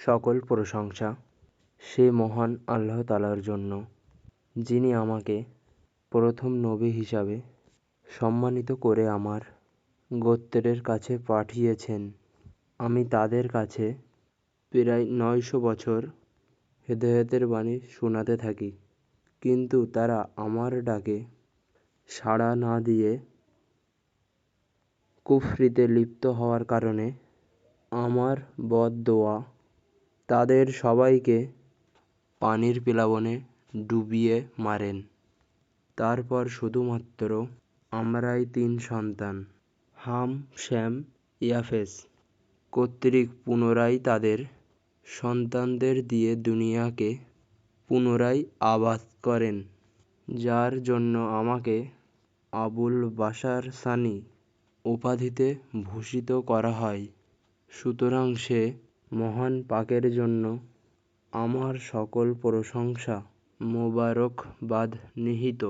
সকল প্রশংসা সে মহান আল্লাহ তালার জন্য, যিনি আমাকে প্রথম নবী হিসাবে সম্মানিত করে আমার গোত্রের কাছে পাঠিয়েছেন। আমি তাদের কাছে প্রায় নয়শো বছর হেদায়তের বাণী শোনাতে থাকি, কিন্তু তারা আমার ডাকে সাড়া না দিয়ে কুফরিতে লিপ্ত হওয়ার কারণে আমার বদ দোয়া তাদের সবাইকে পানির প্লাবনে ডুবিয়ে মারেন। তারপর শুধুমাত্র আমরাই তিন সন্তান, হাম, শ্যাম, ইয়াফেস, কর্তৃক পুনরায় তাদের সন্তানদের দিয়ে দুনিয়াকে পুনরায় আবাদ করেন, যার জন্য আমাকে আবুল বাসার সানি উপাধিতে ভূষিত করা হয়। সুতরাং সে মহান পাকের জন্য আমার সকল প্রশংসা মোবারকবাদ নিহিত।